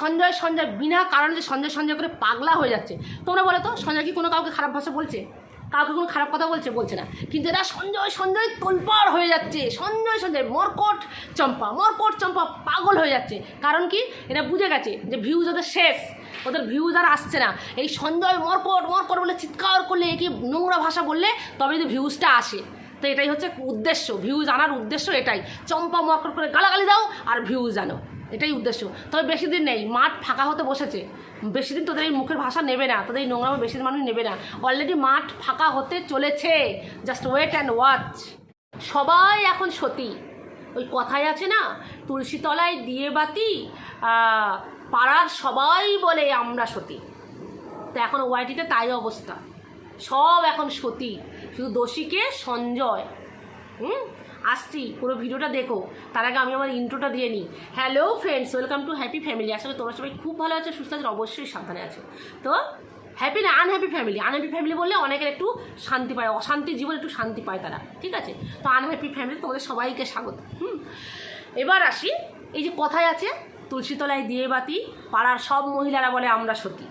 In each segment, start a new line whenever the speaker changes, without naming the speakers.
সঞ্জয় সঞ্জয়, বিনা কারণে যে সঞ্জয় সঞ্জয় করে পাগলা হয়ে যাচ্ছে। তোমরা বলো তো, সঞ্জয় কি কোনো কাউকে খারাপ ভাষা বলছে? কাউকে কোনো খারাপ কথা বলছে? বলছে না। কিন্তু এরা সঞ্জয় সঞ্জয় তোলপাড় হয়ে যাচ্ছে। সঞ্জয় সঞ্জয়, মরকট চম্পা মরকট চম্পা পাগল হয়ে যাচ্ছে। কারণ কি? এরা বুঝে গেছে যে ভিউজ ওদের শেষ। ওদের ভিউজ আর আসছে না। এই সঞ্জয়, মরকট মরকট বলে চিৎকার করলে, একে নোংরা ভাষা বললে তবে যদি ভিউজটা আসে। তো এটাই হচ্ছে উদ্দেশ্য। ভিউজ আনার উদ্দেশ্য এটাই। চম্পা, মরকট করে গালাগালি দাও আর ভিউজ আনো। এটাই উদ্দেশ্য। তবে বেশি দিন নেই, মাঠ ফাঁকা হতে বসেছে। বেশি দিন তোদের এই মুখের ভাষা নেবে না, তোদের এই নোংরামো বেশি দিন মানুষ নেবে না। অলরেডি মাঠ ফাঁকা হতে চলেছে। জাস্ট ওয়েট অ্যান্ড ওয়াচ সবাই এখন সতী। ওই কথাই আছে না, তুলসী তলায় দিয়ে বাতি পাড়ার সবাই বলে আমরা সতী। তো এখন ওয়াইটিতে তাই অবস্থা। সব এখন সতী। শুধু দোষীকে সঞ্জয়। হুম? আসছি, পুরো ভিডিওটা দেখো। তার আগে আমি আমার ইন্ট্রোটা দিয়ে নিই। Hello friends welcome to happy family আসলে তোমরা সবাই খুব ভালো আছো, সুস্থ আছো, অবশ্যই সাবধানে আছো। তো হ্যাপি না আনহ্যাপি ফ্যামিলি আনহ্যাপি ফ্যামিলি বললে অনেকের একটু শান্তি পায়, অশান্তি জীবন একটু শান্তি পায় তারা, ঠিক আছে? তো আনহ্যাপি ফ্যামিলি তোমাদের সবাইকে স্বাগত। হুম? এবার আসি, এই যে কথায় আছে, তুলসীতলায় দিয়ে বাতি পাড়ার সব মহিলারা বলে আমরা সতী।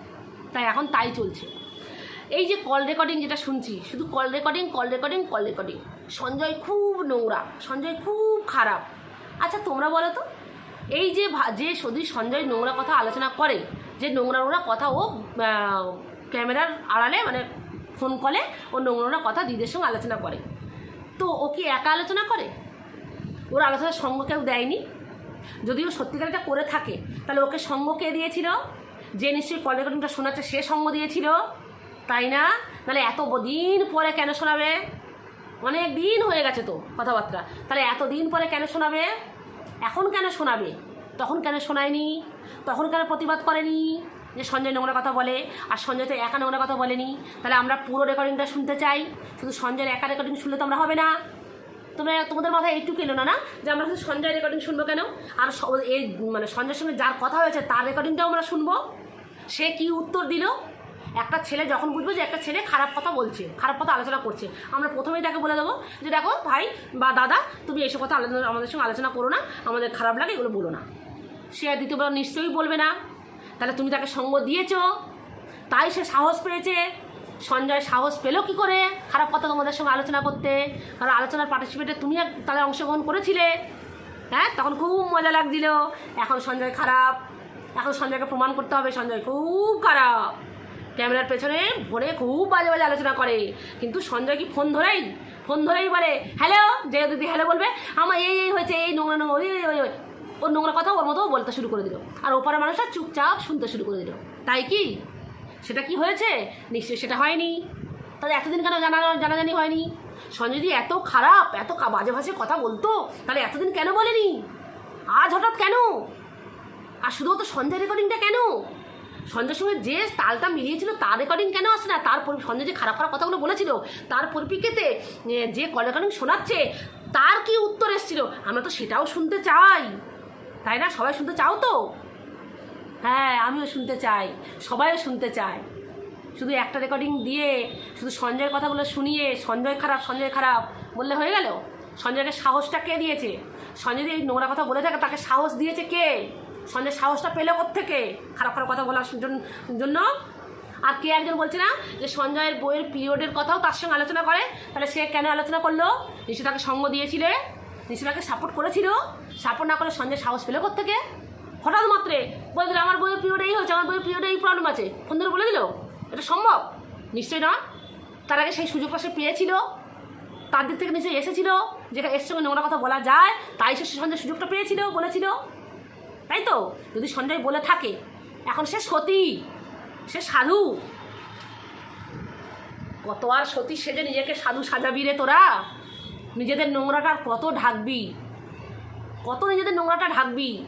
তাই এখন তাই চলছে। এই যে কল রেকর্ডিং যেটা শুনছি, শুধু call recording call recording call recording Sanjay খুব নোংরা, সঞ্জয় খুব খারাপ। আচ্ছা তোমরা বলো তো, এই যে যে শুধু সঞ্জয় নোংরা কথা আলোচনা করে, যে নোংরা নোংরা কথা ও ক্যামেরার আড়ালে মানে ফোন কলে ও নোংরা নোংরা কথা দিদির সঙ্গে আলোচনা করে। তো ও কি একা আলোচনা করে? ওর আলোচনার সঙ্গ কেউ দেয়নি? যদি ও সত্যিকার এটা করে থাকে, তাহলে ওকে সঙ্গ কে দিয়েছিল? যে নিশ্চয়ই কল রেকর্ডিংটা শোনাচ্ছে, সে সঙ্গ দিয়েছিল? তাই না? তাহলে এত দিন পরে কেন শোনাবে? অনেক দিন হয়ে গেছে তো কথাবার্তা। তাহলে এত দিন পরে কেন শোনাবে? এখন কেন শোনাবে? তখন কেন শোনায়নি? তখন কেন প্রতিবাদ করেনি? যে সঞ্জয় নোংরা কথা বলে, আর সঞ্জয় তো একা নোংরা কথা বলেনি। তাহলে আমরা পুরো রেকর্ডিংটা শুনতে চাই। শুধু সঞ্জয়ের একা রেকর্ডিং শুনলে তো আমরা হবে না। তোমরা, তোমাদের মাথায় এইটুকু এলো না না? যে আমরা শুধু সঞ্জয় রেকর্ডিং শুনব কেন? আর এই মানে সঞ্জয়ের সঙ্গে যার কথা হয়েছে, তার রেকর্ডিংটাও আমরা শুনব। সে কি উত্তর দিল? একটা ছেলে যখন বুঝবে যে একটা ছেলে খারাপ কথা বলছে, খারাপ কথা আলোচনা করছে, আমরা প্রথমেই তাকে বলে দেবো যে দেখো ভাই বা দাদা, তুমি এসব কথা আলোচনা, আমাদের সঙ্গে আলোচনা করো না, আমাদের খারাপ লাগে এগুলো বলো না। সে আর দ্বিতীয়বার নিশ্চয়ই বলবে না। তাহলে তুমি তাকে সঙ্গ দিয়েছ, তাই সে সাহস পেয়েছে। সঞ্জয় সাহস পেল কি করে? খারাপ কথা তোমাদের সঙ্গে আলোচনা করতে। কারণ আলোচনার পার্টিসিপেটে তুমি তাহলে অংশগ্রহণ করেছিলে। হ্যাঁ তখন খুব মজা লাগছিল। এখন সঞ্জয় খারাপ। এখন সঞ্জয়কে প্রমাণ করতে হবে, সঞ্জয় খুব খারাপ। ক্যামেরার পেছনে ভরে খুব বাজে বাজে আলোচনা করে। কিন্তু সঞ্জয় কি ফোন ধরেই? ফোন ধরেই বলে হ্যালো যে দিদি হ্যালো বলবে, আমার এই এই হয়েছে, এই নোংরা নোংরা, ওই ওর নোংরা কথা ওর মতো বলতে শুরু করে দিল। আর ওপারের মানুষরা চুপচাপ শুনতে শুরু করে দিল। তাই কি? সেটা কি হয়েছে? নিশ্চয়ই সেটা হয়নি। তাহলে এতদিন কেন জানা, জানাজানি হয়নি? সঞ্জয় যদি এত খারাপ, এত বাজে ভাষায় কথা বলতো, তাহলে এতদিন কেন বলেনি? আজ হঠাৎ কেন? আর শুধুমাত্র সঞ্জয় রেকর্ডিংটা কেন? সঞ্জয়ের সঙ্গে যে তালটা মিলিয়েছিল, তার রেকর্ডিং কেন আসে না? তার সঞ্জয় যে খারাপ খারাপ কথাগুলো বলেছিল, তার পরিপ্রেক্ষিতে যে কল রেকর্ডিং শোনাচ্ছে, তার কি উত্তর এসেছিল? আমরা তো সেটাও শুনতে চাই। তাই না? সবাই শুনতে চাও তো? হ্যাঁ আমিও শুনতে চাই। সবাইও শুনতে চায়। শুধু একটা রেকর্ডিং দিয়ে, শুধু সঞ্জয়ের কথাগুলো শুনিয়ে, সঞ্জয় খারাপ সঞ্জয় খারাপ বললে হয়ে গেল? সঞ্জয়কে সাহসটা কে দিয়েছে? সঞ্জয় এই নোংরা কথা বলে থাকে, তাকে সাহস দিয়েছে কে? সঞ্জয় সাহসটা পেল থেকে খারাপ খারাপ কথা বলার জন- জন্য? আর কে একজন বলছে না যে সঞ্জয়ের বইয়ের পিরিয়ডের কথাও তার সঙ্গে আলোচনা করে? তাহলে সে কেন আলোচনা করল? নিশ্চয় তাকে সঙ্গ দিয়েছিলে? নিশ্চয় তাকে সাপোর্ট করেছিল? সাপোর্ট না করে সঞ্জয় সাহস পেল থেকে হঠাৎ মাত্রে বলে দিল, আমার বইয়ের পিরিয়ড এই হচ্ছে আমার বইয়ের পিরিয়ডে এই প্রবলেম আছে। ফোন ধরে বলে দিল, এটা সম্ভব? নিশ্চয়ই না তার আগে সেই সুযোগটা সে পেয়েছিল। তার দিক থেকে নিশ্চয়ই এসেছিল। যেটা এর সঙ্গে নোংরা কথা বলা যায়। তাই সে সঞ্জয় সুযোগটা পেয়েছিল, বলেছিল। তাই তো? যদি সঞ্জয় বলে থাকে, এখন সে সতী, সে সাধু। কত আর সতী সেজে নিজেকে সাধু সাজাবি রে তোরা? নিজেদের নোংরাটা কত ঢাকবি? কত নিজেদের নোংরাটা ঢাকবি?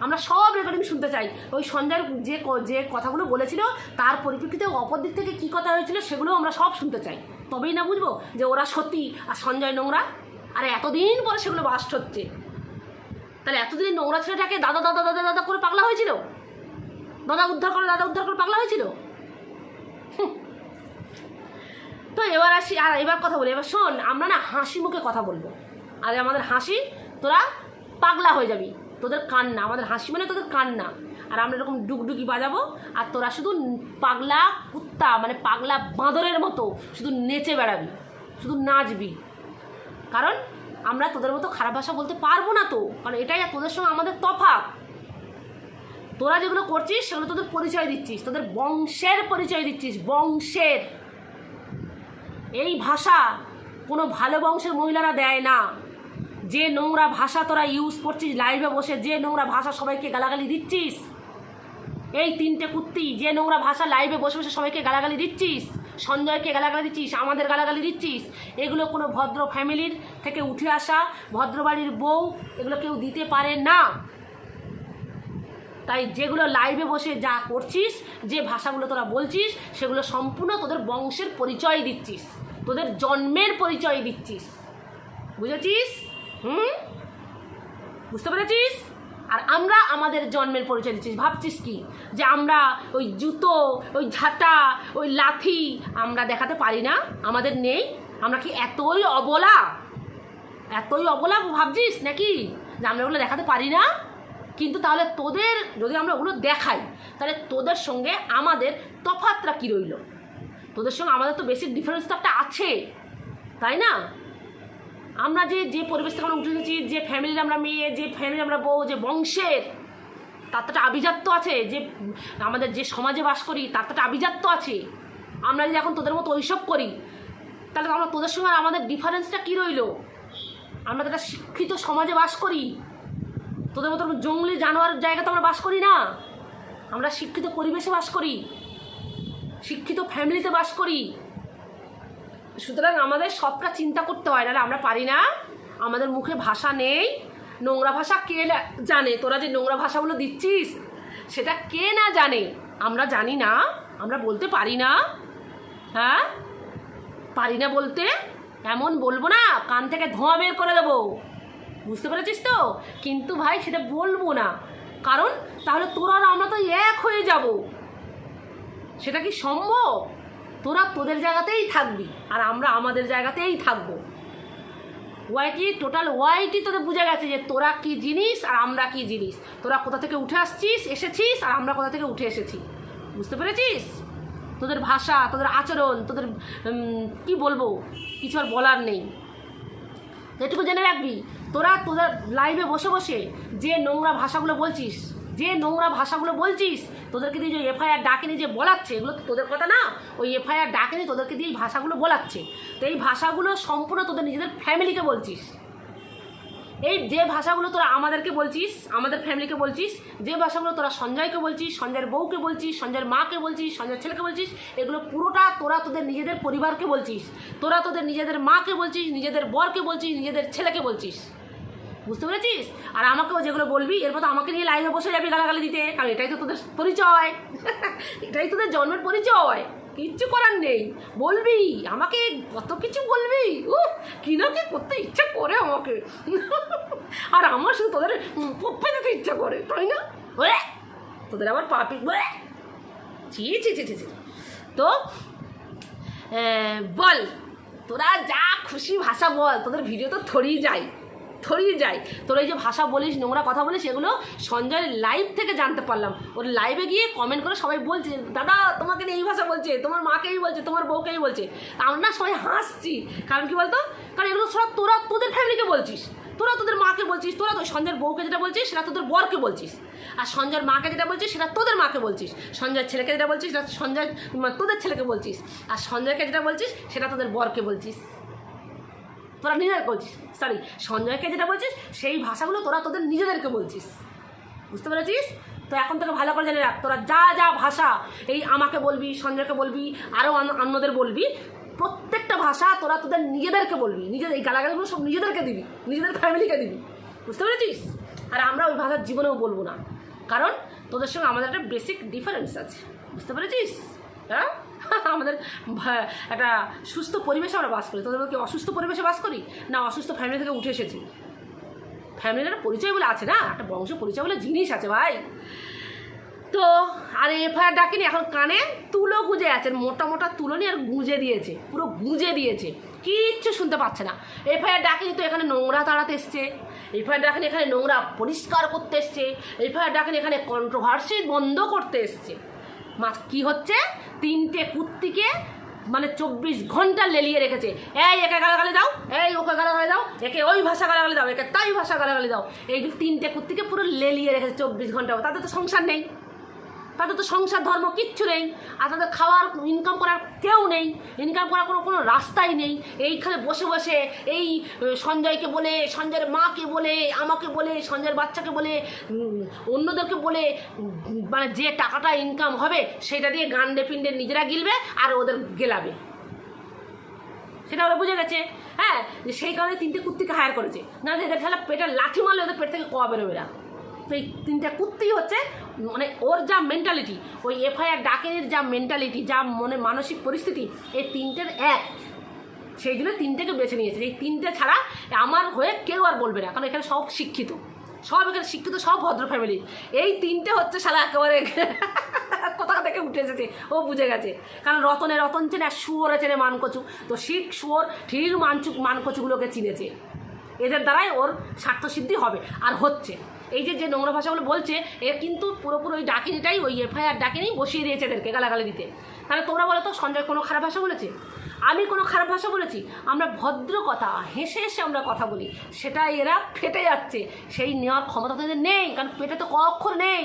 আমরা সব রেকর্ডিং শুনতে চাই। ওই সঞ্জয়ের যে যে কথাগুলো বলেছিল, তার পরিপ্রেক্ষিতে অপর দিক থেকে কী কথা হয়েছিল সেগুলো আমরা সব শুনতে চাই। তবেই না বুঝব যে ওরা সত্যি আর সঞ্জয় নোংরা, আর এতদিন পরে সেগুলো বাস্ট হচ্ছে। তাহলে এতদিন নোংরা ছেলেটাকে দাদা দাদা দাদা দাদা করে পাগলা হয়েছিল? দাদা উদ্ধার করে, দাদা উদ্ধার করে পাগলা হয়েছিল। তো এবার আসি, আর এবার কথা বলি, এবার শোন, আমরা না হাসি মুখে কথা বলব। আর আমাদের হাসি, তোরা পাগলা হয়ে যাবি। তোদের কান্না, আমাদের হাসি মানে তোদের কান্না। আর আমরা এরকম ডুগডুগি বাজাবো, আর তোরা শুধু পাগলা কুত্তা মানে পাগলা বাঁদরের মতো শুধু নেচে বেড়াবি, শুধু নাচবি। কারণ আমরা তোদের মতো খারাপ ভাষা বলতে পারব না তো। কারণ এটাই তোদের সঙ্গে আমাদের তফাৎ। তোরা যেগুলো করছিস, সেগুলো তোদের পরিচয় দিচ্ছিস। তোদের বংশের পরিচয় দিচ্ছিস, বংশের। এই ভাষা কোনো ভালো বংশের মহিলারা দেয় না। যে নোংরা ভাষা তোরা ইউজ করছিস লাইভে বসে, যে নোংরা ভাষা সবাইকে গালাগালি দিচ্ছিস। এই তিনটে কুত্তি, যে নোংরা ভাষা লাইভে বসে বসে সবাইকে গালাগালি দিচ্ছিস। সঞ্জয়কে গালাগালি দিচ্ছিস, আমাদের গালাগালি দিচ্ছিস? এগুলো কোনো ভদ্র ফ্যামিলির থেকে উঠে আসা ভদ্র বাড়ির বউ, এগুলো কেউ দিতে পারে না। তাই যেগুলো লাইভে বসে যা করছিস, যে ভাষাগুলো তোরা বলছিস, সেগুলো সম্পূর্ণ তোদের বংশের পরিচয় দিচ্ছিস। তোদের জন্মের পরিচয় দিচ্ছিস। বুঝেছিস? হুম? বুঝতে পেরেছিস? আর আমরা আমাদের জন্মের পরিচয় দিচ্ছিস, ভাবছিস কি? যে আমরা ওই জুতো, ওই ঝাঁটা, ওই লাথি আমরা দেখাতে পারি না, আমাদের নেই? আমরা কি এতই অবলা? এতই অবলা ভাবছিস নাকি? যে আমরা ওগুলো দেখাতে পারি না? কিন্তু তাহলে তোদের, যদি আমরা ওগুলো দেখাই, তাহলে তোদের সঙ্গে আমাদের তফাতটা কী রইল? তোদের সঙ্গে আমাদের তো বেশি ডিফারেন্স তো একটা আছে, তাই না? আমরা যে যে পরিবেশ থেকে আমরা উঠে এসেছি, যে ফ্যামিলির আমরা মেয়ে, যে ফ্যামিলি আমরা বউ, যে বংশের, তার তো একটা আভিজাত্য আছে, যে আমাদের যে সমাজে বাস করি, তার তো একটা আভিজাত্য আছে। আমরা যদি এখন তোদের মতো ওইসব করি, তাহলে তো আমরা তোদের সঙ্গে আমাদের ডিফারেন্সটা কী রইল? আমরা তো একটা শিক্ষিত সমাজে বাস করি। তোদের মতো জঙ্গলি জানোয়ার জায়গাতে আমরা বাস করি না। আমরা শিক্ষিত পরিবেশে বাস করি। শিক্ষিত ফ্যামিলিতে বাস করি। সুতরাং আমাদের সবটা চিন্তা করতে হয়, নাহলে আমরা পারি না। আমাদের মুখে ভাষা নেই। নোংরা ভাষা কে জানে? তোরা যে নোংরা ভাষাগুলো দিচ্ছিস, সেটা কে না জানে? আমরা জানি না, আমরা বলতে পারি না। হ্যাঁ? পারি না বলতে, এমন বলব না, কান থেকে ধোঁয়া বের করে দেবো। বুঝতে পেরেছিস তো? কিন্তু ভাই, সেটা বলব না। কারণ তাহলে তোরা আমরা তো এক হয়ে যাব। সেটা কি সম্ভব? তোরা তোদের জায়গাতেই থাকবি, আর আমরা আমাদের জায়গাতেই থাকব। ওয়াইটি টোটাল ওয়াইটি তোদের বুঝে গেছে যে তোরা কি জিনিস আর আমরা কি জিনিস। তোরা কোথা থেকে উঠে আসছিস, এসেছিস আর আমরা কোথা থেকে উঠে এসেছি। বুঝতে পেরেছিস? তোদের ভাষা, তোদের আচরণ, তোদের কি বলব, কিছু আর বলার নেই। এটুকু জেনে রাখবি, তোরা তোদের লাইভে বসে বসে যে নোংরা ভাষাগুলো বলছিস যে নোংরা ভাষাগুলো বলছিস, তোদেরকে দিয়ে যে এফআইআর ডাকেনি যে বলাচ্ছে, এগুলো তো তোদের কথা না। ওই এফআইআর ডাকেনি তোদেরকে দিয়ে এই ভাষাগুলো বলাচ্ছে। তো এই ভাষাগুলো সম্পূর্ণ তোদের নিজেদের ফ্যামিলিকে বলছিস। এই যে ভাষাগুলো তোরা আমাদেরকে বলছিস, আমাদের ফ্যামিলিকে বলছিস, যে ভাষাগুলো তোরা সঞ্জয়কে বলছিস, সঞ্জয়ের বউকে বলছিস, সঞ্জয়ের মাকে বলছিস, সঞ্জয়ের ছেলেকে বলছিস, এগুলো পুরোটা তোরা তোদের নিজেদের পরিবারকে বলছিস। তোরা তোদের নিজেদের মাকে বলছিস, নিজেদের বরকে বলছিস, নিজেদের ছেলেকে বলছিস। বুঝতে পেরেছিস? আর আমাকেও যেগুলো বলবি, এরপর তো আমাকে নিয়ে লাইনে বসে যাবি গালাগালি দিতে, কারণ এটাই তো তোদের পরিচয়। এটাই তোদের জন্মের পরিচয়। কিচ্ছু করার নেই। বলবি, আমাকে কত কিছু বলবি? উহ কি না কি করতে ইচ্ছা করে আমাকে। আর আমার শুধু তোদের পপ্পে দিতে ইচ্ছা করে, তাই না? ওরে তোদের আবার পাপি ছি ছি ছি ছি ছি। তো বল, তোরা যা খুশি ভাষা বল, তোদের ভিডিও তো থরিয়ে যায়। থরিয়ে যায় তোর এই যে ভাষা বলিস, নোংরা কথা বলিস, এগুলো সঞ্জয়ের লাইভ থেকে জানতে পারলাম। ওর লাইভে গিয়ে কমেন্ট করে সবাই বলছে, দাদা, তোমাকে এই ভাষা বলছে, তোমার মাকেই বলছে, তোমার বউকেই বলছে। আমরা না সবাই হাসছি। কারণ কি বলতো? কারণ এগুলো সব তোরা তোদের ফ্যামিলিকে বলছিস। তোরা তোদের মাকে বলছিস, তোরা তো সঞ্জয়ের বউকে যেটা বলছিস, সেটা তোদের বরকে বলছিস। আর সঞ্জয়ের মাকে যেটা বলছিস, সেটা তোদের মাকে বলছিস। সঞ্জয়ের ছেলেকে যেটা বলছিস, সেটা সঞ্জয়, তোদের ছেলেকে বলছিস। আর সঞ্জয়কে যেটা বলছিস, সেটা তোদের বরকে বলছিস। তোরা নিজেদের বলছিস সরি সঞ্জয়কে যেটা বলছিস, সেই ভাষাগুলো তোরা তোদের নিজেদেরকে বলছিস। বুঝতে পেরেছিস? তো এখন তোকে ভালো করে জেনে রাখ, তোরা যা যা ভাষা এই আমাকে বলবি, সঞ্জয়কে বলবি আরও অন্যদের বলবি, প্রত্যেকটা ভাষা তোরা তোদের নিজেদেরকে বলবি, নিজেদের এই গালাগালিগুলো সব নিজেদেরকে দিবি, নিজেদের ফ্যামিলিকে দিবি। বুঝতে পেরেছিস? আর আমরা ওই ভাষার জীবনেও বলব না, কারণ তোদের সঙ্গে আমাদের একটা বেসিক ডিফারেন্স আছে। বুঝতে পেরেছিস? হ্যাঁ? আমাদের একটা সুস্থ পরিবেশে আমরা বাস করি। তোদের কি অসুস্থ পরিবেশে বাস করি? না, অসুস্থ ফ্যামিলি থেকে উঠে এসেছি। ফ্যামিলির একটা পরিচয় বলে আছে না? একটা বংশ পরিচয় বলে জিনিস আছে ভাই। তো, আর এফআইআর ডাকিনি, এখন কানে তুলো গুঁজে আছে, মোটা মোটা তুলো নিয়ে আর গুঁজে দিয়েছে, পুরো গুঁজে দিয়েছে। কিচ্ছু শুনতে পাচ্ছে না। এফআইআর ডাকেনি তো এখানে নোংরা তাড়াতে এসছে। এফআইআর ডাকেনি এখানে নোংরা পরিষ্কার করতে এসছে। এফআইআর ডাকেনি এখানে কন্ট্রোভার্সি বন্ধ করতে এসছে। মা কী হচ্ছে? তিনটে কুত্তিকে মানে চব্বিশ ঘণ্টা লেলিয়ে রেখেছে। এই, একে গালাগালি দাও। এই, ওকে গালাগালি দাও। একে ওই ভাষা গালাগালি দাও। একে তাই ভাষা গালাগালি দাও। এই তিনটে কুত্তিকে পুরো লেলিয়ে রেখেছে চব্বিশ ঘণ্টা। তাদের তো সংসার নেই। তাদের তো সংসার, ধর্ম কিচ্ছু নেই। আর তাদের খাওয়ার ইনকাম করার কেউ নেই। ইনকাম করার কোনো কোনো রাস্তাই নেই। এইখানে বসে বসে এই সঞ্জয়কে বলে, সঞ্জয়ের মাকে বলে, আমাকে বলে, সঞ্জয়ের বাচ্চাকে বলে অন্যদেরকে বলে মানে যে টাকাটা ইনকাম হবে, সেটা দিয়ে গান্ডে পিণ্ডে নিজেরা গিলবে আর ওদের গেলাবে। সেটা ওরা বুঝে গেছে। হ্যাঁ সেই কারণে তিনটে কুত্তিকে হায়ার করেছে। না এদের খেলা পেটে লাঠি মারলে ওদের পেট থেকে কোয়া বেরোবে না। এই তিনটে কুত্তি হচ্ছে মানে ওর যা মেন্টালিটি ওই এফআইআর ডাকেনের যা মেন্টালিটি যা মনে মানসিক পরিস্থিতি, এই তিনটের এক। সেই জন্য তিনটেকে বেছে নিয়েছে। এই তিনটে ছাড়া আমার হয়ে কেউ আর বলবে না, কারণ এখানে সব শিক্ষিত। সব এখানে শিক্ষিত, সব ভদ্র ফ্যামিলি এই তিনটে হচ্ছে শালা একেবারে কোথা থেকে উঠে এসেছে, ও বুঝে গেছে। কারণ রতনে রতন চেনে আর শুয়োরে চেনে মানকচু। তো শিখ শুয়োর ঠিক মানচু, মানকচুগুলোকে চিনেছে। এদের দ্বারাই ওর স্বার্থসিদ্ধি হবে, আর হচ্ছে। এই যে যে নোংরা ভাষাগুলো বলছে, এ কিন্তু পুরোপুরি ওই ডাকিনিটাই ওই এফআইআর ডাকিনি বসিয়ে দিয়েছে এদেরকে গালাগালি দিতে। তাহলে তোমরা বলো তো, সঞ্জয় কোনো খারাপ ভাষা বলেছে? আমি কোনো খারাপ ভাষা বলেছি? আমরা ভদ্র কথা, হেসে হেসে আমরা কথা বলি। সেটা এরা ফেটে যাচ্ছে। সেই নেওয়ার ক্ষমতা তো এদের নেই, কারণ পেটে তো ক অক্ষর নেই।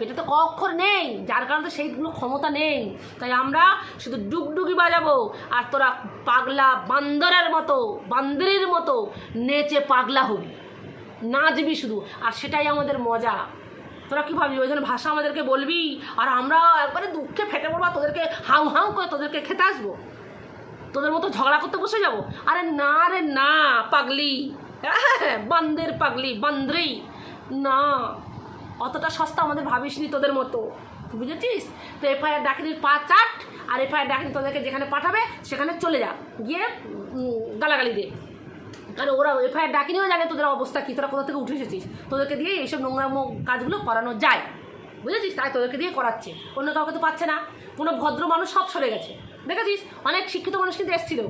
পেটে তো অক্ষর নেই যার কারণে তো সেইগুলো ক্ষমতা নেই। তাই আমরা শুধু ডুগডুগি বাজাবো আর তোরা পাগলা বান্দরের মতো বান্দরের মতো নেচে পাগলা হবি। নাচবি শুধু আর সেটাই আমাদের মজা। তোরা কী ভাবি ওই জন্য ভাষা আমাদেরকে বলবি? আর আমরা একবারে দুঃখে ফেটে পড়ব তোদেরকে হাউ হাউ করে তোদেরকে খেতে আসব। তোদের মতো ঝগড়া করতে বসে যাব? আরে না রে না পাগলি। হ্যাঁ, বান্দের পাগলি বান্দ্রি না। অতটা সস্তা আমাদের ভাবিসনি তোদের মতো। বুঝেছিস? তো এফআইআর ডাকিনির পা চাট, আর এফআইআর ডাকিনি তোদেরকে যেখানে পাঠাবে, সেখানে চলে যা। গিয়ে গালাগালি দে। কারণ ওরা এফআইআর ডাকিনিও জানে তোদের অবস্থা কী, তোরা কোথা থেকে উঠে এসেছিস? তোদেরকে দিয়ে এইসব নোংরাম কাজগুলো করানো যায়। বুঝেছিস? তাই তোদেরকে দিয়ে করাচ্ছে। অন্য কাউকে তো পাচ্ছে না। কোনো ভদ্র মানুষ সব সরে গেছে। দেখেছিস? অনেক শিক্ষিত মানুষ কিন্তু এসেছিল।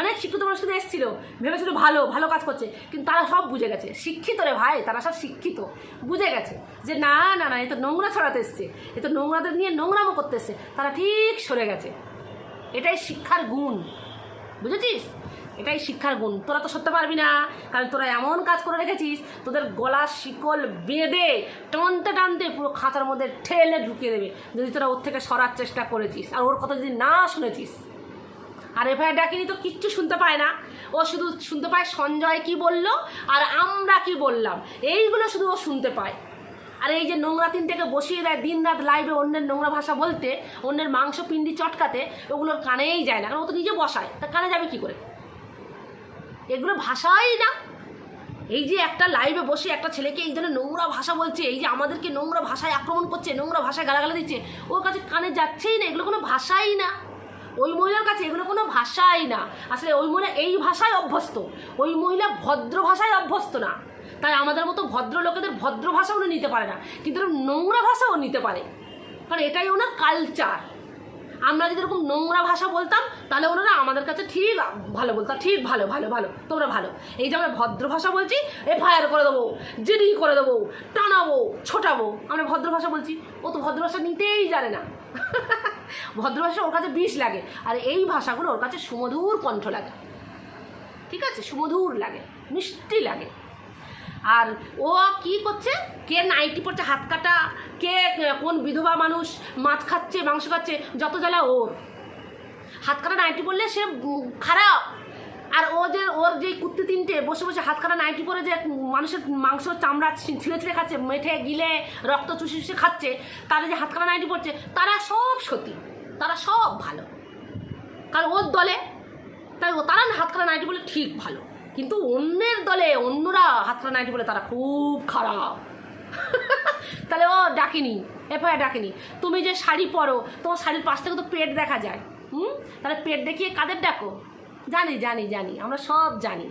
অনেক শিক্ষিত মানুষ কিন্তু এসেছিল, ভেবেছিল ভালো ভালো কাজ করছে, কিন্তু তারা সব বুঝে গেছে। শিক্ষিত রে ভাই, তারা সব শিক্ষিত, বুঝে গেছে যে না না না, এ তো নোংরা ছড়াতে এসছে, এ তো নোংরাদের নিয়ে নোংরামো করতে এসছে, তারা ঠিক সরে গেছে। এটাই শিক্ষার গুণ, বুঝেছিস? এটাই শিক্ষার গুণ। তোরা তো সরতে পারবি না, কারণ তোরা এমন কাজ করে রেখেছিস, তোদের গলা শিকল বেঁধে টানতে টানতে পুরো খাঁচার মধ্যে ঠেলে ঢুকিয়ে দেবে, যদি তোরা ওর থেকে সরার চেষ্টা করেছিস, আর ওর কথা যদি না শুনেছিস। আর এফআইআর ডাকিনি তো কিচ্ছু শুনতে পায় না। ও শুধু শুনতে পায় সঞ্জয় কি বলল আর আমরা কি বললাম। এইগুলো শুধু ও শুনতে পায়। আর এই যে নোংরা তিনটাকে বসিয়ে দেয় দিন রাত লাইভে অন্যের নোংরা ভাষা বলতে, অন্যের মাংস পিন্ডি চটকাতে, ওগুলোর কানেই যায় না। কারণ ও তো নিজে বসায়। তা কানে যাবে কি করে? এগুলো ভাষাই না। এই যে একটা লাইভে বসে একটা ছেলেকে এই ধরনের নোংরা ভাষা বলছে, এই যে আমাদেরকে নোংরা ভাষায় আক্রমণ করছে, নোংরা ভাষায় গালাগালা দিচ্ছে, ওর কাছে কানে যাচ্ছেই না। এগুলো কোনো ভাষাই না। ওই মহিলার কাছে এগুলো কোনো ভাষাই না। আসলে ওই মহিলা এই ভাষায় অভ্যস্ত। ওই মহিলা ভদ্র ভাষায় অভ্যস্ত না। তাই আমাদের মতো ভদ্র লোকেদের ভদ্র ভাষা উনি নিতে পারে না। কিন্তু নোংরা ভাষাও নিতে পারে। কারণ এটাই ওনার কালচার আমরা যদি এরকম নোংরা ভাষা বলতাম, তাহলে ওনারা আমাদের কাছে ঠিক ভালো বলতাম ঠিক ভালো ভালো ভালো, তোমরা ভালো। এই যে আমরা ভদ্র ভাষা বলছি এফআইআর করে দেবো, জিডি করে দেবো, টানাবো, ছোটাবো। আমরা ভদ্র ভাষা বলছি। ও তো ভদ্র ভাষা নিতেই জানে না। ভদ্র ভাষা ওর কাছে বিষ লাগে। আর এই ভাষাগুলো ওর কাছে সুমধুর কণ্ঠ লাগে। ঠিক আছে? সুমধুর লাগে, মিষ্টি লাগে। আর ও কি করছে? কে নাইটি পড়ছে হাত কাটা, কে কোন বিধবা মানুষ, মাছ খাচ্ছে, মাংস খাচ্ছে, যত জ্বালা ওর। হাত কাটা নাইটি পড়লে সে খারাপ। আর ও যে, ওর যে কুত্তি তিনটে, বসে বসে হাত কাটা নাইটি পরে যে মানুষের মাংস চামড়া ছিঁড়ে ছিঁড়ে খাচ্ছে, মেঠে, গিলে, রক্ত চুষে চুষে খাচ্ছে, তারা যে হাত কাটা নাইটি পড়ছে তারা সব সতী, তারা সব ভালো। কারণ ওর দলে, তাই ও, তারা না হাতখানা নাইটি বলে ঠিক ভালো। কিন্তু অন্যের দলে, অন্যরা হাতখানা নাইটি বলে তারা খুব খারাপ। তাহলে ও ডাকেনি, এফআইআর ডাকেনি। তুমি যে শাড়ি পরো, তোমার শাড়ির পাশ থেকে তো পেট দেখা যায়। হুম? তাহলে পেট দেখিয়ে কাদের ডাকো? জানি জানি জানি, আমরা সব জানি।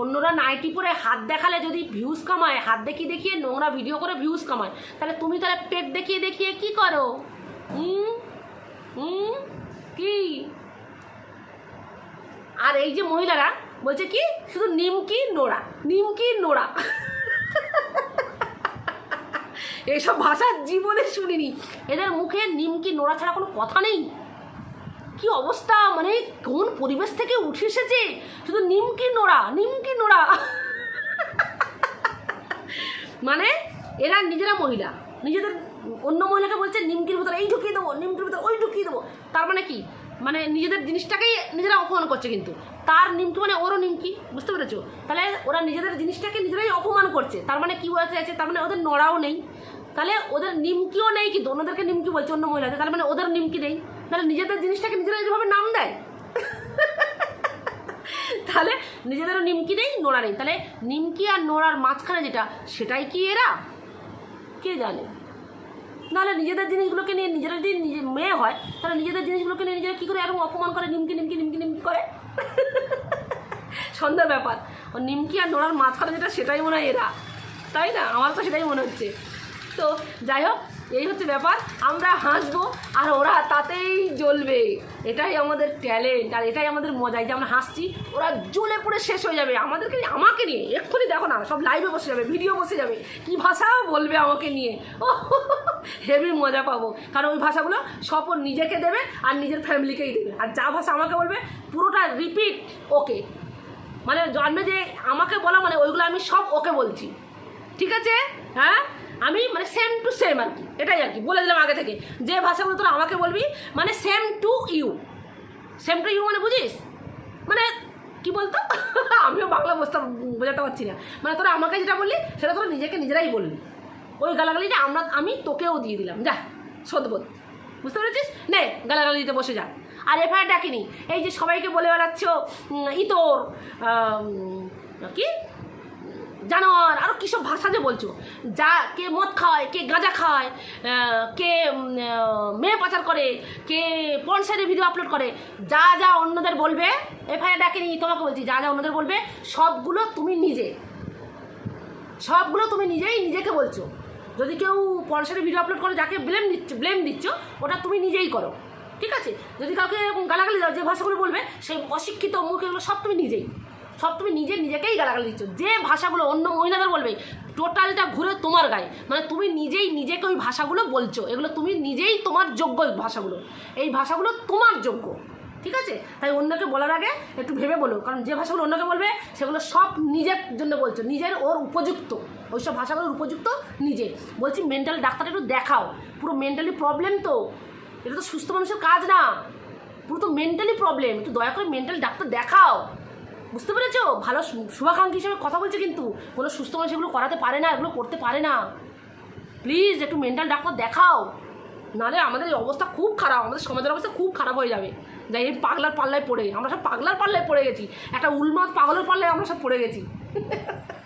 অন্যরা নাইটি পরে হাত দেখালে যদি ভিউজ কামায়, হাত দেখিয়ে দেখিয়ে নোংরা ভিডিও করে ভিউজ কামায়, তাহলে তুমি তাহলে পেট দেখিয়ে দেখিয়ে কি করো? হুম? হুম? কি? আর এই যে মহিলারা বলছে কি? শুধু নিমকি, নোড়া নিমকি, নোড়া। এইসব ভাষা জীবনে শুনিনি। এদের মুখে নিমকি, নোড়া ছাড়া কোনো কথা নেই। কি অবস্থা? মানে কোন পরিবেশ থেকে উঠে এসেছে? শুধু নিমকি নোড়া নিমকি নোড়া। মানে এরা নিজেরা মহিলা। নিজেদের অন্য মহিলাকে বলছে নিমকির ভিতরে এই ঢুকিয়ে দেবো, নিমকির ভিতরে ওই ঢুকিয়ে দেবো। তার মানে কি? মানে নিজেদের জিনিসটাকেই নিজেরা অপমান করছে কিন্তু। তার নিমকি মানে ওরও নিমকি, বুঝতে পেরেছ? তাহলে ওরা নিজেদের জিনিসটাকে নিজেরাই অপমান করছে। তার মানে কী বোঝাতে চাইছে? তার মানে ওদের নড়াও নেই। তাহলে ওদের নিমকিও নেই কিন্তু অন্যদেরকে নিমকি বলছে অন্য মহিলাদের। তার মানে ওদের নিমকি নেই। তাহলে নিজেদের জিনিসটাকে নিজেরা এইভাবে নাম দেয়। তাহলে নিজেদেরও নিমকি নেই নোড়া নেই। তাহলে নিমকি আর নোড়ার মাঝখানে যেটা, সেটাই কি এরা? কে জানে? নাহলে নিজেদের জিনিসগুলোকে নিয়ে নিজেরা যদি নিজে মেয়ে হয়, তাহলে নিজেদের জিনিসগুলোকে নিয়ে নিজেরা কী করে এরকম অপমান করে, নিমকি নিমকি নিমকি নিমকি করে? সন্ধ্যার ব্যাপার। ও নিমকি আর নোড়ার মাঝখানে যেটা, সেটাই মনে হয় এরা। তাই না? আমার তো সেটাই মনে হচ্ছে। তো যাই হোক এই হচ্ছে ব্যাপার, আমরা হাসবো আর ওরা তাতেই জ্বলবে। এটাই আমাদের ট্যালেন্ট আর এটাই আমাদের মজা, এই যে আমরা হাসছি, ওরা জ্বলে পড়ে শেষ হয়ে যাবে। আমাদেরকে আমাকে নিয়ে, এক্ষুনি দেখো না, সব লাইভে বসে যাবে ভিডিও বসে যাবে। কি ভাষাও বলবে আমাকে নিয়ে। ও হেভি মজা পাবো। কারণ ওই ভাষাগুলো সব নিজেকে দেবে আর নিজের ফ্যামিলিকেই দেবে। আর যা ভাষা আমাকে বলবে, পুরোটা রিপিট ওকে। মানে জন্মে যে আমাকে বলা মানে ওইগুলো আমি সব ওকে বলছি। ঠিক আছে? হ্যাঁ? আমি মানে সেম টু সেম আর কি, এটাই আর কি, বলে দিলাম আগে থেকে। যে ভাষাগুলো তোরা আমাকে বলবি মানে same to you same to you মানে বুঝিস? মানে কি বলতো? আমিও বাংলা বুঝতে বোঝাতে পারছি না। মানে তোরা আমাকে যেটা বললি, সেটা তোরা নিজেকে নিজেরাই বললি। ওই গালাগালিটা আমরা, আমি তোকেও দিয়ে দিলাম, যা সদবোধ বুঝতে পেরেছিস? নে গালাগালি দিতে বসে যা। আর এফআইআর ডাকিনি। এই যে সবাইকে বলে বেড়াচ্ছ ইতর কি? জানোয়ার আরও কী সব ভাষা যে বলছো? যা, কে মদ খায়, কে গাঁজা খায় কে মেয়ে পাচার করে, কে পনসারে ভিডিও আপলোড করে, যা যা অন্যদের বলবে এফআইআর ডাকেনি তোমাকে বলছি, যা যা অন্যদের বলবে, সবগুলো তুমি নিজে। সবগুলো তুমি নিজেই নিজেকে বলছো। যদি কেউ পনসারে ভিডিও আপলোড করে, যাকে ব্লেম দিচ্ছ ব্লেম দিচ্ছ, ওটা তুমি নিজেই করো। ঠিক আছে? যদি কাউকে গালাগালি দাও, যে ভাষাগুলো বলবে, সেই অশিক্ষিত মুখ, এগুলো সব তুমি নিজেই। সব তুমি নিজে নিজেকেই গালাগালি দিচ্ছ। যে ভাষাগুলো অন্য মহিলাদের বলবে, টোটালটা ঘুরে তোমার গায়ে। মানে তুমি নিজেই নিজেকে ওই ভাষাগুলো বলছো। এগুলো তুমি নিজেই তোমার যোগ্য ওই ভাষাগুলো। এই ভাষাগুলো তোমার যোগ্য। ঠিক আছে? তাই অন্যকে বলার আগে একটু ভেবে বলো। কারণ যে ভাষাগুলো অন্যকে বলবে, সেগুলো সব নিজের জন্য বলছো। নিজের ওর উপযুক্ত। ওই সব ভাষাগুলোর উপযুক্ত নিজে। বলছি মেন্টাল ডাক্তার একটু দেখাও। পুরো মেন্টালি প্রবলেম তো। এটা তো সুস্থ মানুষের কাজ না। পুরো তো মেন্টালি প্রবলেম একটু দয়া করে মেন্টাল ডাক্তার দেখাও। বুঝতে পেরেছ? ভালো শুভাকাঙ্ক্ষী হিসেবে কথা বলছে কিন্তু। কোনো সুস্থ মানুষ এগুলো করাতে পারে না, এগুলো করতে পারে না। প্লিজ একটু মেন্টাল ডাক্তার দেখাও। নাহলে আমাদের অবস্থা খুব খারাপ, আমাদের সমাজের অবস্থা খুব খারাপ হয়ে যাবে। যাই এই পাগলার পাল্লায় পড়ে। আমরা সব পাগলার পাল্লায় পড়ে গেছি। একটা উলমাদ পাগলের পাল্লায় আমরা সব পড়ে গেছি।